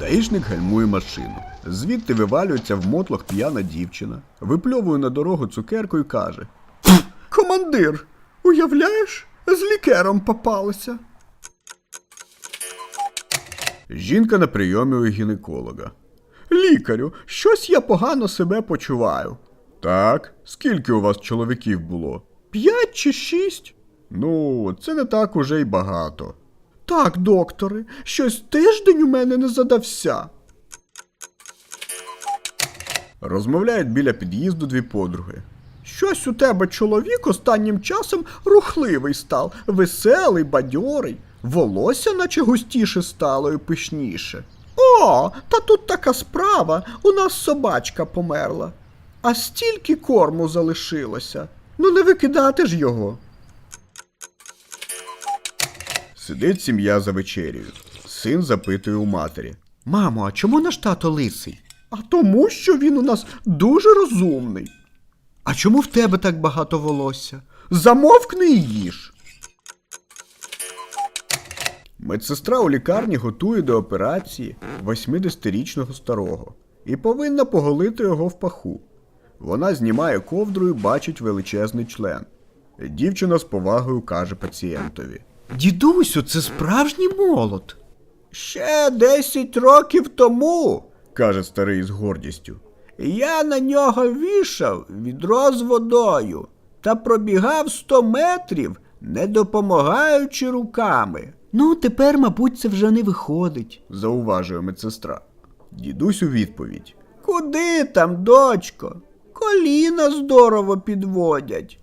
Даїшник гальмує машину. Звідти вивалюється в мотлох п'яна дівчина, випльовує на дорогу цукерку і каже: Командир, уявляєш, з лікером попалися. Жінка на прийомі у гінеколога. Лікарю, щось я погано себе почуваю. Так, скільки у вас чоловіків було? П'ять чи шість? Ну, це не так уже й багато. Так, докторе, щось тиждень у мене не задався. Розмовляють біля під'їзду дві подруги. Щось у тебе чоловік останнім часом рухливий став, веселий, бадьорий, волосся наче густіше стало і пишніше. О, та тут така справа, у нас собачка померла. А стільки корму залишилося. Ну не викидати ж його. Сидить сім'я за вечерею. Син запитує у матері. Мамо, а чому наш тато лисий? А тому, що він у нас дуже розумний. А чому в тебе так багато волосся? Замовкни і їж. Медсестра у лікарні готує до операції 80-річного старого і повинна поголити його в паху. Вона знімає ковдру і бачить величезний член. Дівчина з повагою каже пацієнтові. Дідусю, це справжній молот. Ще 10 років тому, каже старий з гордістю. Я на нього вішав відро з водою та пробігав 100 метрів, не допомагаючи руками. Ну, тепер, мабуть, це вже не виходить, зауважує медсестра. Дідусь у відповідь. Куди там, дочко? Коліна здорово підводять.